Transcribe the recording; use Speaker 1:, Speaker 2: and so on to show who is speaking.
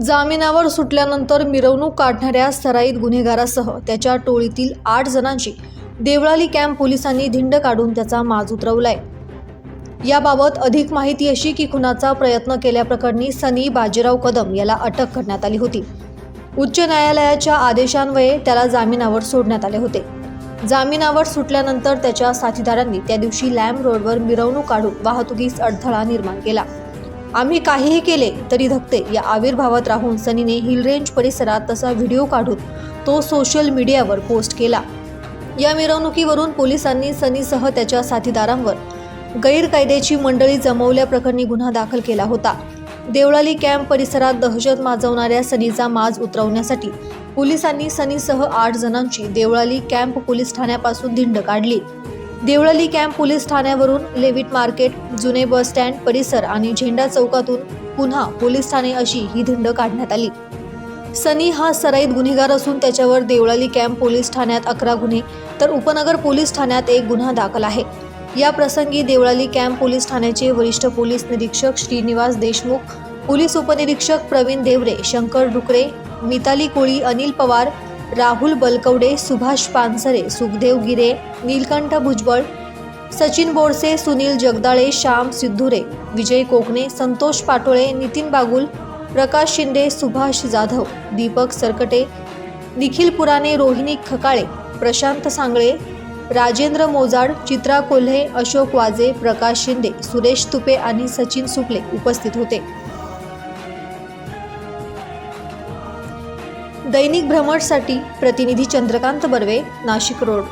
Speaker 1: जामिनावर सुटल्यानंतर मिरवणूक काढणाऱ्या सराईत गुन्हेगारासह त्याच्या टोळीतील आठ जणांची देवळाली कॅम्प पोलिसांनी धिंड काढून त्याचा माज उतरवलाय. याबाबत अधिक माहिती अशी की खुनाचा प्रयत्न केल्याप्रकरणी सनी बाजीराव कदम याला अटक करण्यात आली होती. उच्च न्यायालयाच्या आदेशान्वये त्याला जामिनावर सोडण्यात आले होते. जामिनावर सुटल्यानंतर त्याच्या साथीदारांनी त्या दिवशी लॅम्प रोडवर मिरवणूक काढून वाहतुकीस अडथळा निर्माण केला. आम्ही काहीही केले तरी धकते. या आविर्भावात राहून सनीने हिल रेंज परिसरात तसा व्हिडिओ काढून तो सोशल मीडियावर पोस्ट केला. या मिरवणुकीवरून पोलिसांनी सनीसह त्याच्या साथीदारांवर गैरकायद्याची मंडळी जमवल्याप्रकरणी गुन्हा दाखल केला होता. देवळाली कॅम्प परिसरात दहशत माजवणाऱ्या सनीचा माज उतरवण्यासाठी पोलिसांनी सनीसह आठ जणांची देवळाली कॅम्प पोलीस ठाण्यापासून धिंड काढली. देवळाली कॅम्प पोलीस ठाण्यावरून लेविट मार्केट जुने बस स्टँड परिसर आणि झेंडा चौकातून पुन्हा पोलीस ठाणे अशी ही धिंड काढण्यात आली. सनी हा सराईत गुन्हेगार असून त्याच्यावर देवळाली कॅम्प पोलीस ठाण्यात अकरा गुन्हे तर उपनगर पोलीस ठाण्यात एक गुन्हा दाखल आहे. या प्रसंगी देवळाली कॅम्प पोलीस ठाण्याचे वरिष्ठ पोलीस निरीक्षक श्रीनिवास देशमुख पोलीस उपनिरीक्षक प्रवीण देवरे शंकर डुकरे मिताली कोळी अनिल पवार राहुल बलकवडे सुभाष पानसरे सुखदेव गिरे नीलकंठ भुजबळ सचिन बोरसे सुनील जगदाळे श्याम सिद्धुरे विजय कोकणे संतोष पाटोळे नितीन बागुल प्रकाश शिंदे सुभाष जाधव दीपक सरकटे निखिल पुराणे रोहिणी खकाळे प्रशांत सांगळे राजेंद्र मोजाड चित्रा कोल्हे अशोक वाजे प्रकाश शिंदे सुरेश तुपे आणि सचिन सुकले उपस्थित होते. दैनिक भ्रमणसाठी प्रतिनिधी चंद्रकांत बर्वे नाशिक रोड.